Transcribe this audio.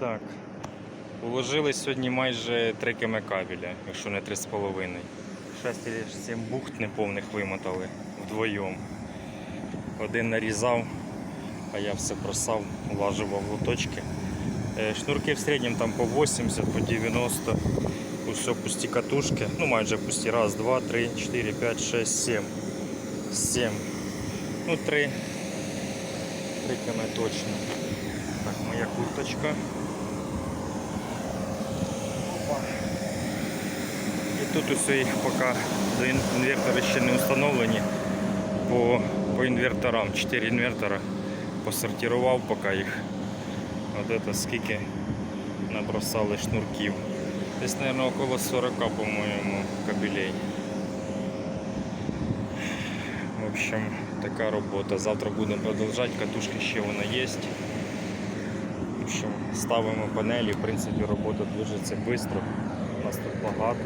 Так. Уложили сьогодні майже 3 км кабеля, якщо не 3,5. 6 чи 7 бухт неповних вимотали вдвоєм. Один нарізав, а я все просав, улажував лоточки. Е, Шнурки в середньому там по 80, по 90. Усе пусті катушки. Ну майже пусті. Раз, два, три, чотири, п'ять, шесть, сім. Сім. Ну, три. Три км точно. Так, моя курточка. Опа. І тут усе їх поки до ін- інвертори ще не встановлені. По, по інверторам. 4 інвертора посортував поки їх. От це скільки набросали шнурків. Десь, мабуть, около 40, по-моєму, кабелей. В общем, така робота. Завтра будемо продовжувати. Катушки ще вона є. Ставимо панелі. В принципі, робота движеться швидко. У нас тут багато.